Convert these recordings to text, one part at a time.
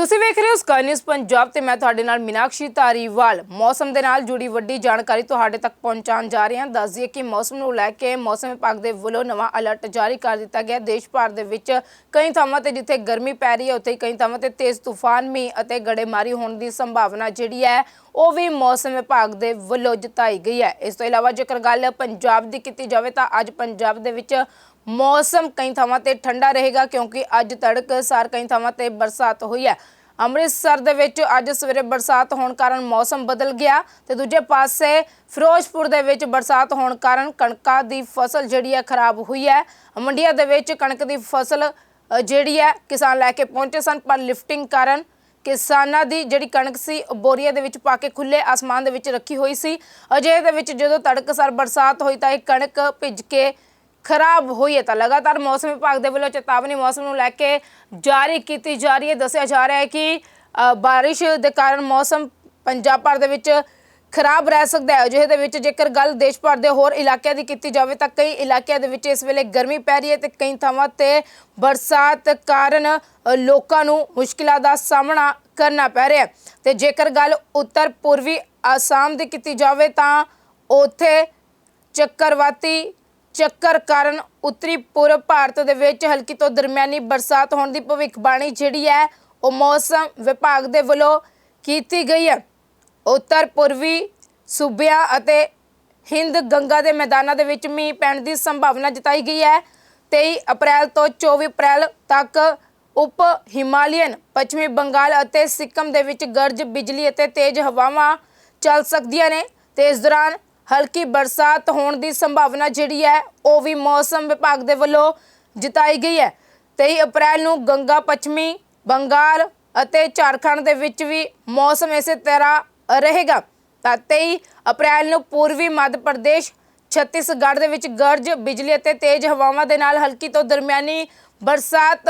ਤੁਸੀਂ ਵੇਖ ਰਹੇ ਹੋ ਸਕਾਈ ਨਿਊਜ਼ ਪੰਜਾਬ ਤੇ ਮੈਂ ਤੁਹਾਡੇ ਨਾਲ ਮੀਨਾਕਸ਼ੀ ਧਾਰੀਵਾਲ। ਮੌਸਮ ਦੇ ਨਾਲ ਜੁੜੀ ਵੱਡੀ ਜਾਣਕਾਰੀ ਤੁਹਾਡੇ ਤੱਕ ਪਹੁੰਚਾਉਣ ਜਾ ਰਹੇ ਹਾਂ। ਦੱਸ ਦਈਏ ਕਿ ਮੌਸਮ ਨੂੰ ਲੈ ਕੇ ਮੌਸਮ ਵਿਭਾਗ ਦੇ ਵੱਲੋਂ ਨਵਾਂ ਅਲਰਟ ਜਾਰੀ ਕਰ ਦਿੱਤਾ ਗਿਆ। ਦੇਸ਼ ਭਰ ਦੇ ਵਿੱਚ ਕਈ ਥਾਵਾਂ ਤੇ ਜਿੱਥੇ ਗਰਮੀ ਪੈ ਰਹੀ ਹੈ, ਉੱਥੇ ਕਈ ਥਾਵਾਂ ਤੇ ਤੇਜ਼ ਤੂਫਾਨ, ਮੀਂਹ ਅਤੇ ਗੜੇਮਾਰੀ ਹੋਣ ਦੀ ਸੰਭਾਵਨਾ ਜਿਹੜੀ ਹੈ, ਉਹ ਵੀ ਮੌਸਮ ਵਿਭਾਗ ਦੇ ਵੱਲੋਂ ਜਤਾਈ ਗਈ ਹੈ। ਇਸ ਤੋਂ ਇਲਾਵਾ ਜੇਕਰ ਗੱਲ ਪੰਜਾਬ ਦੀ ਕੀਤੀ ਜਾਵੇ ਤਾਂ ਅੱਜ ਪੰਜਾਬ ਦੇ ਵਿੱਚ ਮੌਸਮ ਕਈ ਥਾਵਾਂ ਤੇ ਠੰਡਾ ਰਹੇਗਾ ਕਿਉਂਕਿ ਅੱਜ ਤੜਕ ਸਾਰ ਕਈ ਥਾਵਾਂ ਤੇ ਬਰਸਾਤ ਹੋਈ ਹੈ। ਅੰਮ੍ਰਿਤਸਰ ਦੇ ਵਿੱਚ ਅੱਜ ਸਵੇਰੇ ਬਰਸਾਤ ਹੋਣ ਕਾਰਨ ਮੌਸਮ ਬਦਲ ਗਿਆ ਤੇ ਦੂਜੇ ਪਾਸੇ ਫਿਰੋਜ਼ਪੁਰ ਦੇ ਵਿੱਚ ਬਰਸਾਤ ਹੋਣ ਕਾਰਨ ਕਣਕਾਂ ਦੀ ਫਸਲ ਜਿਹੜੀ ਹੈ ਖਰਾਬ ਹੋਈ ਹੈ। ਮੰਡੀਆਂ ਦੇ ਵਿੱਚ ਕਣਕ ਦੀ ਫਸਲ ਜਿਹੜੀ ਹੈ ਕਿਸਾਨ ਲੈ ਕੇ ਪਹੁੰਚੇ ਸਨ, ਪਰ ਲਿਫਟਿੰਗ ਕਾਰਨ ਕਿਸਾਨਾਂ ਦੀ ਜਿਹੜੀ ਕਣਕ ਸੀ, ਉਹ ਬੋਰੀਆਂ ਦੇ ਵਿੱਚ ਪਾ ਕੇ ਖੁੱਲੇ ਆਸਮਾਨ ਦੇ ਵਿੱਚ ਰੱਖੀ ਹੋਈ ਸੀ। ਅਜੇ ਦੇ ਵਿੱਚ ਜਦੋਂ ਤੜਕਸਾਰ ਬਰਸਾਤ ਹੋਈ ਤਾਂ ਇਹ ਕਣਕ ਭਿੱਜ ਕੇ ਖਰਾਬ ਹੋਈ ਹੈ ਤਾਂ ਲਗਾਤਾਰ ਮੌਸਮ ਵਿਭਾਗ ਦੇ ਵੱਲੋਂ ਚੇਤਾਵਨੀ ਮੌਸਮ ਨੂੰ ਲੈ ਕੇ ਜਾਰੀ ਕੀਤੀ ਜਾ ਰਹੀ ਹੈ। ਦੱਸਿਆ ਜਾ ਰਿਹਾ ਹੈ ਕਿ ਅ, ਬਾਰਿਸ਼ ਦੇ ਕਾਰਨ ਮੌਸਮ ਪੰਜਾਬ ਭਰ ਦੇ ਵਿੱਚ ਖਰਾਬ ਰਹਿ ਸਕਦਾ ਹੈ। ਅਜਿਹੇ ਦੇ ਵਿੱਚ ਜੇਕਰ ਗੱਲ ਦੇਸ਼ ਭਰ ਦੇ ਹੋਰ ਇਲਾਕਿਆਂ ਦੀ ਕੀਤੀ ਜਾਵੇ ਤਾਂ ਕਈ ਇਲਾਕਿਆਂ ਦੇ ਵਿੱਚ ਇਸ ਵੇਲੇ ਗਰਮੀ ਪੈ ਰਹੀ ਹੈ ਤੇ ਕਈ ਥਾਵਾਂ ਤੇ ਬਰਸਾਤ ਕਾਰਨ ਲੋਕਾਂ ਨੂੰ ਮੁਸ਼ਕਿਲਾਂ ਦਾ ਸਾਹਮਣਾ ਕਰਨਾ ਪੈ ਰਿਹਾ ਹੈ। ਤੇ ਜੇਕਰ ਗੱਲ ਉੱਤਰ ਪੂਰਬੀ ਆਸਾਮ ਦੀ ਕੀਤੀ ਜਾਵੇ ਤਾਂ ਉੱਥੇ ਚੱਕਰਵਾਤੀ ਚੱਕਰ ਕਾਰਨ ਉੱਤਰੀ ਪੂਰਬ ਭਾਰਤ ਦੇ ਵਿੱਚ ਹਲਕੀ ਤੋਂ ਦਰਮਿਆਨੀ ਬਰਸਾਤ ਹੋਣ ਦੀ ਭਵਿੱਖਬਾਣੀ ਜਿਹੜੀ ਹੈ, ਉਹ ਮੌਸਮ ਵਿਭਾਗ ਦੇ ਵੱਲੋਂ ਕੀਤੀ ਗਈ ਹੈ। ਉੱਤਰ ਪੂਰਬੀ ਸੂਬਿਆਂ ਅਤੇ ਹਿੰਦ ਗੰਗਾ ਦੇ ਮੈਦਾਨਾਂ ਦੇ ਵਿੱਚ ਮੀਂਹ ਪੈਣ ਦੀ ਸੰਭਾਵਨਾ ਜਤਾਈ ਗਈ ਹੈ। 23 ਅਪ੍ਰੈਲ ਤੋਂ 24 ਅਪ੍ਰੈਲ ਤੱਕ ਉਪ ਹਿਮਾਲੀਅਨ, ਪੱਛਮੀ ਬੰਗਾਲ ਅਤੇ ਸਿੱਕਮ ਦੇ ਵਿੱਚ ਗਰਜ ਬਿਜਲੀ ਅਤੇ ਤੇਜ਼ ਹਵਾਵਾਂ ਚੱਲ ਸਕਦੀਆਂ ਨੇ। ਤੇ ਇਸ ਦੌਰਾਨ ਹਲਕੀ ਬਰਸਾਤ ਹੋਣ ਦੀ ਸੰਭਾਵਨਾ ਜਿਹੜੀ ਹੈ, ਉਹ ਵੀ ਮੌਸਮ ਵਿਭਾਗ ਦੇ ਵੱਲੋਂ ਜਤਾਈ ਗਈ ਹੈ। 23 ਅਪ੍ਰੈਲ ਨੂੰ ਗੰਗਾ ਪੱਛਮੀ, ਬੰਗਾਲ ਅਤੇ ਝਾਰਖੰਡ ਦੇ ਵਿੱਚ ਵੀ ਮੌਸਮ ਇਸੇ ਤਰ੍ਹਾਂ ਰਹੇਗਾ। ਤਾਂ 23 ਅਪ੍ਰੈਲ ਨੂੰ ਪੂਰਬੀ ਮੱਧ ਪ੍ਰਦੇਸ਼, ਛੱਤੀਸਗੜ੍ਹ ਦੇ ਵਿੱਚ ਗਰਜ, ਬਿਜਲੀ ਅਤੇ ਤੇਜ਼ ਹਵਾਵਾਂ ਦੇ ਨਾਲ ਹਲਕੀ ਤੋਂ ਦਰਮਿਆਨੀ ਬਰਸਾਤ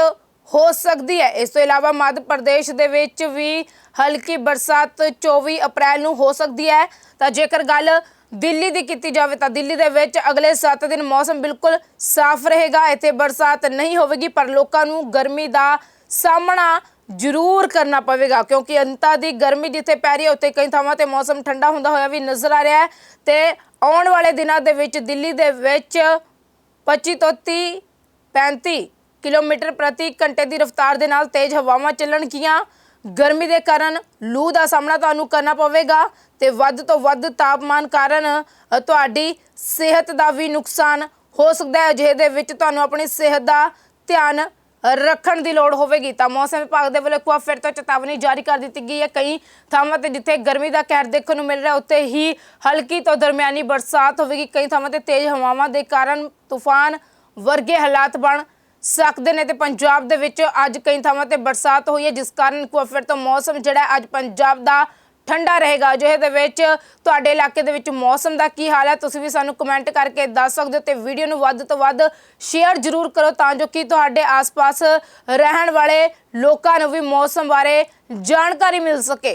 ਹੋ ਸਕਦੀ ਹੈ। ਇਸ ਤੋਂ ਇਲਾਵਾ ਮੱਧ ਪ੍ਰਦੇਸ਼ ਦੇ ਵਿੱਚ ਵੀ ਹਲਕੀ ਬਰਸਾਤ 24 ਅਪ੍ਰੈਲ ਨੂੰ ਹੋ ਸਕਦੀ ਹੈ। ਤਾਂ ਜੇਕਰ ਗੱਲ ਦਿੱਲੀ ਦੀ ਕੀਤੀ ਜਾਵੇ ਤਾਂ ਦਿੱਲੀ ਦੇ ਵਿੱਚ ਅਗਲੇ 7 ਦਿਨ ਮੌਸਮ ਬਿਲਕੁਲ ਸਾਫ਼ ਰਹੇਗਾ। ਇੱਥੇ ਬਰਸਾਤ ਨਹੀਂ ਹੋਵੇਗੀ, ਪਰ ਲੋਕਾਂ ਨੂੰ ਗਰਮੀ ਦਾ ਸਾਹਮਣਾ ਜ਼ਰੂਰ ਕਰਨਾ ਪਵੇਗਾ, ਕਿਉਂਕਿ ਅੰਤਾਂ ਦੀ ਗਰਮੀ ਜਿੱਥੇ ਪੈ ਰਹੀ ਹੈ, ਉੱਥੇ ਕਈ ਥਾਵਾਂ ਤੇ ਮੌਸਮ ਠੰਡਾ ਹੁੰਦਾ ਹੋਇਆ ਵੀ ਨਜ਼ਰ ਆ ਰਿਹਾ ਹੈ। ਤੇ ਆਉਣ ਵਾਲੇ ਦਿਨਾਂ ਦੇ ਵਿੱਚ ਦਿੱਲੀ ਦੇ ਵਿੱਚ 25 ਤੋਂ 30 35 ਕਿਲੋਮੀਟਰ ਪ੍ਰਤੀ ਘੰਟੇ ਦੀ ਰਫ਼ਤਾਰ ਦੇ ਨਾਲ ਤੇਜ਼ ਹਵਾਵਾਂ ਚੱਲਣਗੀਆਂ ਗਰਮੀ ਦੇ ਕਾਰਨ ਲੂ ਦਾ ਸਾਹਮਣਾ ਤੁਹਾਨੂੰ ਕਰਨਾ ਪਵੇਗਾ ਤੇ ਵੱਧ ਤੋਂ ਵੱਧ ਤਾਪਮਾਨ ਕਾਰਨ ਤੁਹਾਡੀ ਸਿਹਤ ਦਾ ਵੀ ਨੁਕਸਾਨ ਹੋ ਸਕਦਾ ਹੈ। ਜਿਹੇ ਦੇ ਵਿੱਚ ਤੁਹਾਨੂੰ ਆਪਣੀ ਸਿਹਤ ਦਾ ਧਿਆਨ ਰੱਖਣ ਦੀ ਲੋੜ ਹੋਵੇਗੀ। ਤਾਂ ਮੌਸਮ ਵਿਭਾਗ ਦੇ ਵੱਲੋਂ ਇੱਕ ਵਾਰ ਫਿਰ ਤੋਂ ਚੇਤਾਵਨੀ ਜਾਰੀ ਕਰ ਦਿੱਤੀ ਗਈ ਹੈ। ਕਈ ਥਾਵਾਂ ਤੇ ਜਿੱਥੇ ਗਰਮੀ ਦਾ ਕਹਿਰ ਦੇਖਣ ਨੂੰ ਮਿਲ ਰਿਹਾ, ਉੱਥੇ ਹੀ ਹਲਕੀ ਤੋਂ ਦਰਮਿਆਨੀ ਬਰਸਾਤ ਹੋਵੇਗੀ। ਕਈ ਥਾਵਾਂ ਤੇ ਤੇਜ਼ ਹਵਾਵਾਂ ਦੇ ਕਾਰਨ ਤੂਫਾਨ ਵਰਗੇ ਹਾਲਾਤ ਬਣ ਸਕਦੇ ਨੇ ਤੇ ਪੰਜਾਬ ਦੇ ਵਿੱਚ ਅੱਜ ਕਈ ਥਾਵਾਂ ਤੇ ਬਰਸਾਤ ਹੋਈ ਹੈ, ਜਿਸ ਕਾਰਨ ਇੱਕ ਵਾਰ ਫਿਰ ਤੋਂ ਮੌਸਮ ਜਿਹੜਾ ਅੱਜ ਪੰਜਾਬ ਦਾ ਠੰਡਾ ਰਹੇਗਾ। ਜਿਹੇ ਦੇ ਵਿੱਚ ਤੁਹਾਡੇ ਇਲਾਕੇ ਦੇ ਵਿੱਚ ਮੌਸਮ ਦਾ ਕੀ ਹਾਲ ਹੈ? ਤੁਸੀਂ ਵੀ ਸਾਨੂੰ ਕਮੈਂਟ ਕਰਕੇ ਦੱਸ ਸਕਦੇ ਹੋ ਤੇ ਵੀਡੀਓ ਨੂੰ ਵੱਧ ਤੋਂ ਵੱਧ ਸ਼ੇਅਰ ਜ਼ਰੂਰ ਕਰੋ ਤਾਂ ਜੋ ਕਿ ਤੁਹਾਡੇ ਆਸ-ਪਾਸ ਰਹਿਣ ਵਾਲੇ ਲੋਕਾਂ ਨੂੰ ਵੀ ਮੌਸਮ ਬਾਰੇ ਜਾਣਕਾਰੀ ਮਿਲ ਸਕੇ।